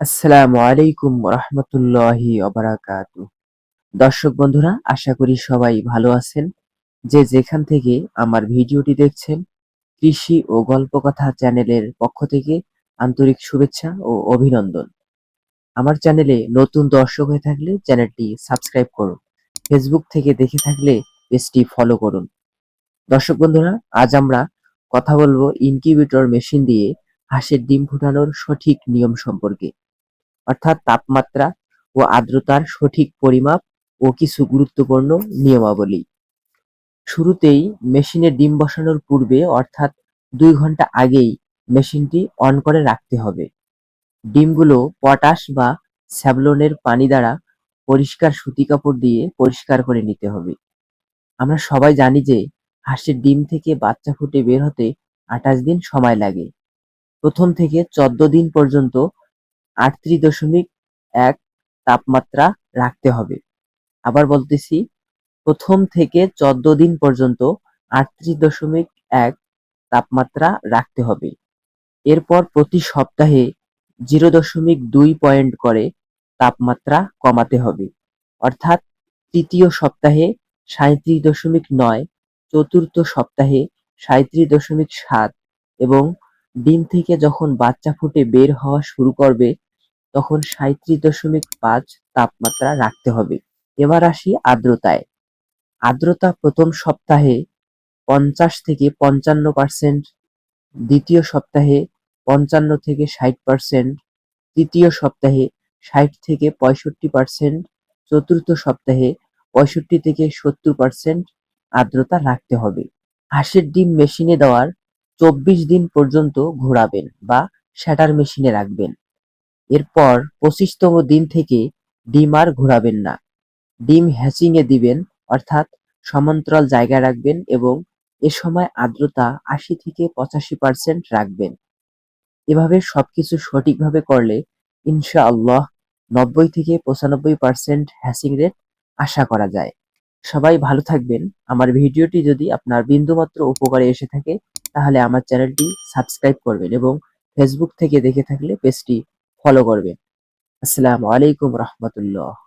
আসসালামু আলাইকুম রহমতুল্লাহি অবরাকাত দর্শক বন্ধুরা, আশা করি সবাই ভালো আছেন। যে যেখান থেকে আমার ভিডিওটি দেখছেন, কৃষি ও গল্পকথা চ্যানেলের পক্ষ থেকে আন্তরিক শুভেচ্ছা ও অভিনন্দন। আমার চ্যানেলে নতুন দর্শক হয়ে থাকলে চ্যানেলটি সাবস্ক্রাইব করুন, ফেসবুক থেকে দেখে থাকলে পেজটি ফলো করুন। দর্শক বন্ধুরা, আজ আমরা কথা বলব ইনকিউবেটর মেশিন দিয়ে হাঁসের ডিম ফুটানোর সঠিক নিয়ম সম্পর্কে। অর্থাৎ তাপমাত্রা ও আর্দ্রতার সঠিক পরিমাপ ও কিছু গুরুত্বপূর্ণ নিয়মাবলী। শুরুতেই মেশিনে ডিম বসানোর পূর্বে অর্থাৎ দুই ঘণ্টা আগেই মেশিনটি অন করে রাখতে হবে। ডিমগুলো পটাশ বা স্যাভলনের পানি দ্বারা পরিষ্কার সুতি কাপড় দিয়ে পরিষ্কার করে নিতে হবে। আমরা সবাই জানি যে হাঁসের ডিম থেকে বাচ্চা ফুটে বের হতে আঠাশ দিন সময় লাগে। প্রথম থেকে চোদ্দ দিন পর্যন্ত আটত্রিশ দশমিক এক তাপমাত্রা রাখতে হবে। আবার বলতেছি, প্রথম থেকে চোদ্দ দিন পর্যন্ত আটত্রিশ দশমিক এক তাপমাত্রা রাখতে হবে। এরপর প্রতি সপ্তাহে জিরো দশমিক দুই পয়েন্ট করে তাপমাত্রা কমাতে হবে। অর্থাৎ তৃতীয় সপ্তাহে সাঁত্রিশ দশমিক নয়, চতুর্থ সপ্তাহে সাঁত্রিশ দশমিক সাত এবং ডিম থেকে যখন বাচ্চা ফুটে বের হওয়া শুরু করবে তখন সাঁইত্রিশ দশমিক পাঁচ তাপমাত্রা রাখতে হবে। এবার আসি আর্দ্রতায়। আর্দ্রতা প্রথম সপ্তাহে পঞ্চাশ থেকে পঞ্চান্ন পার্সেন্ট, দ্বিতীয় সপ্তাহে পঞ্চান্ন থেকে ষাট পার্সেন্ট, তৃতীয় সপ্তাহে ষাট থেকে পঁয়ষট্টি পার্সেন্ট, চতুর্থ সপ্তাহে পঁয়ষট্টি থেকে সত্তর পার্সেন্ট আর্দ্রতা রাখতে হবে। হাঁসের ডিম মেশিনে দেওয়ার চব্বিশ দিন পর্যন্ত ঘোরাবেন বা শ্যাটার মেশিনে রাখবেন। এরপর পঁচিশতম দিন থেকে ডিম আর ঘোরাবেন না। ডিম হ্যাচিংয়ে দিবেন, অর্থাৎ সমান্তরাল জায়গায় রাখবেন এবং এ সময় আর্দ্রতা আশি থেকে পঁচাশি পার্সেন্ট রাখবেন। এভাবে সবকিছু সঠিকভাবে করলে ইনশাআল্লাহ নব্বই থেকে পঁচানব্বই পার্সেন্ট হ্যাচিং রেট আশা করা যায়। সবাই ভালো থাকবেন। আমার ভিডিওটি যদি আপনার বিন্দুমাত্র উপকারে এসে থাকে, তাহলে আমার চ্যানেলটি সাবস্ক্রাইব করবেন এবং ফেসবুক থেকে দেখে থাকলে পেজটি ফলো করবেন আসসালামু আলাইকুম রহমতুল্লাহ।